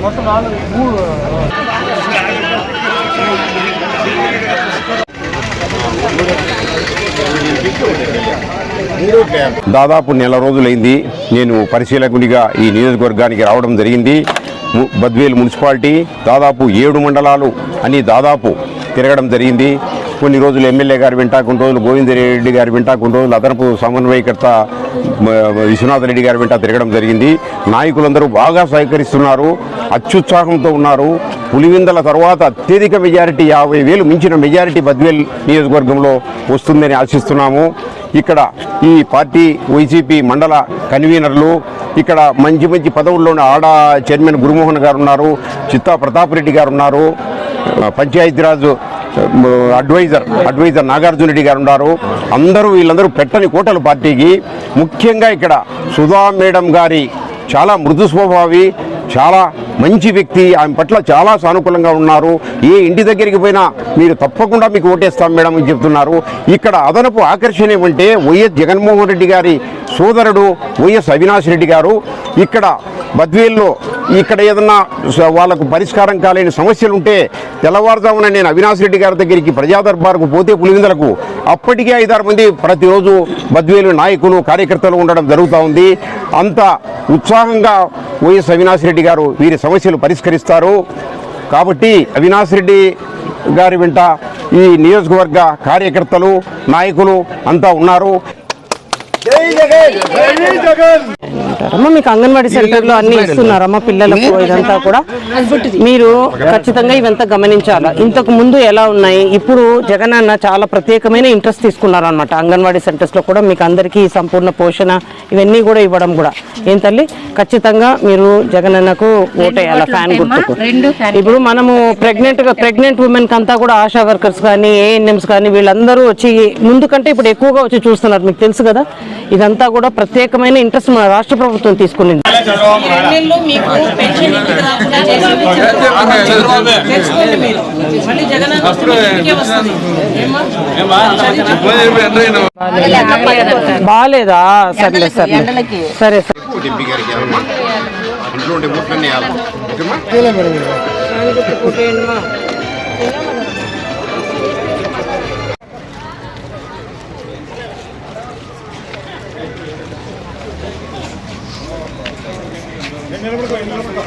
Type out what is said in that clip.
మొత్తం నాలుగు మూడు. దాదాపు నెల రోజులైంది నేను పరిశీలకుడిగా ఈ నియోజకవర్గానికి రావడం జరిగింది. ము- బద్వేలు మున్సిపాలిటీ దాదాపు ఏడు మండలాలు అని దాదాపు తిరగడం జరిగింది. కొన్ని రోజులు ఎమ్మెల్యే గారు వెంట కొన్ని రోజులు గోవిందరెడ్డి గారి వెంట కొన్ని రోజులు అదనపు సమన్వయకర్త మ- విశ్వనాథ్ రెడ్డి గారి వెంట తిరగడం జరిగింది. నాయకులందరూ బాగా సహకరిస్తున్నారు అత్యుత్సాహంతో ఉన్నారు. పులివిందల తర్వాత అత్యధిక మెజారిటీ యాభై వేలు మించిన మెజారిటీ బద్వేల్ నియోజకవర్గంలో వస్తుందని ఆశిస్తున్నాము. ఇక్కడ ఈ పార్టీ వైసీపీ మండల కన్వీనర్లు ఇక్కడ మంచి మంచి పదవుల్లో ఉన్న ఆడ చైర్మన్ గురుమోహన్ గారు ఉన్నారు చిత్తా ప్రతాప్ రెడ్డి గారు ఉన్నారు. ఆ, పంచాయతీరాజ్ అడ్వైజర్ అడ్వైజర్ నాగార్జున రెడ్డి గారు ఉన్నారు. అందరూ వీళ్ళందరూ పెట్టని కోటలు పార్టీకి. ముఖ్యంగా ఇక్కడ సుధా మేడం గారి చాలా మృదు స్వభావి చాలా మంచి వ్యక్తి. ఆమె పట్ల చాలా సానుకూలంగా ఉన్నారు. ఏ ఇంటి దగ్గరికి పోయినా మీరు తప్పకుండా మీకు ఓటేస్తాం మేడం అని చెప్తున్నారు. ఇక్కడ అదనపు ఆకర్షణ ఏమంటే వైఎస్ జగన్మోహన్ రెడ్డి గారి సోదరుడు వైఎస్ అవినాష్ రెడ్డి గారు. ఇక్కడ బద్వేల్లో ఇక్కడ ఏదన్నా వాళ్ళకు పరిష్కారం కాలేని సమస్యలు ఉంటే తెల్లవారుజామున నేను అవినాష్ రెడ్డి గారి దగ్గరికి ప్రజాదర్బార్కు పోతే పులివిందలకు అప్పటికే ఐదారు మంది ప్రతిరోజు బద్వేలు నాయకులు కార్యకర్తలు ఉండడం జరుగుతూ ఉంది. అంత ఉత్సాహంగా వైఎస్ అవినాష్ రెడ్డి గారు వీరి సమస్యలు పరిష్కరిస్తారు. కాబట్టి అవినాష్ రెడ్డి గారి వెంట ఈ నియోజకవర్గ కార్యకర్తలు నాయకులు అంతా ఉన్నారు. అమ్మ మీకు అంగన్వాడీ సెంటర్లో అన్ని ఇస్తున్నారమ్మా పిల్లలకు ఇదంతా కూడా. మీరు ఖచ్చితంగా ఇవంతా గమనించాలా? ఇంతకు ముందు ఎలా ఉన్నాయి? ఇప్పుడు జగన్ అన్న చాలా ప్రత్యేకమైన ఇంట్రెస్ట్ తీసుకున్నారు అనమాట అంగన్వాడీ సెంటర్స్లో కూడా మీకు అందరికీ ఈ సంపూర్ణ పోషణ ఇవన్నీ కూడా ఇవ్వడం కూడా. ఏం తల్లి? ఖచ్చితంగా మీరు జగన్ అన్నకు ఓటేయాల? ఫ్యాన్ గుర్తుకు. ఇప్పుడు మనము ప్రెగ్నెంట్గా ప్రెగ్నెంట్ ఉమెన్ కంతా కూడా ఆశా వర్కర్స్ కానీ ఏఎన్ఎంస్ కానీ వీళ్ళందరూ వచ్చి ముందు కంటే ఇప్పుడు ఎక్కువగా వచ్చి చూస్తున్నారు. మీకు తెలుసు కదా? ఇదంతా కూడా ప్రత్యేకమైన ఇంట్రెస్ట్ మన రాష్ట్ర ప్రభుత్వం తీసుకునింది? బాగాలేదా? సర్లే సర్లే. సరే సరే. ఇంట్లో ఉండే ఓట్లన్నీ నిలబడుకో నిలబడుకో.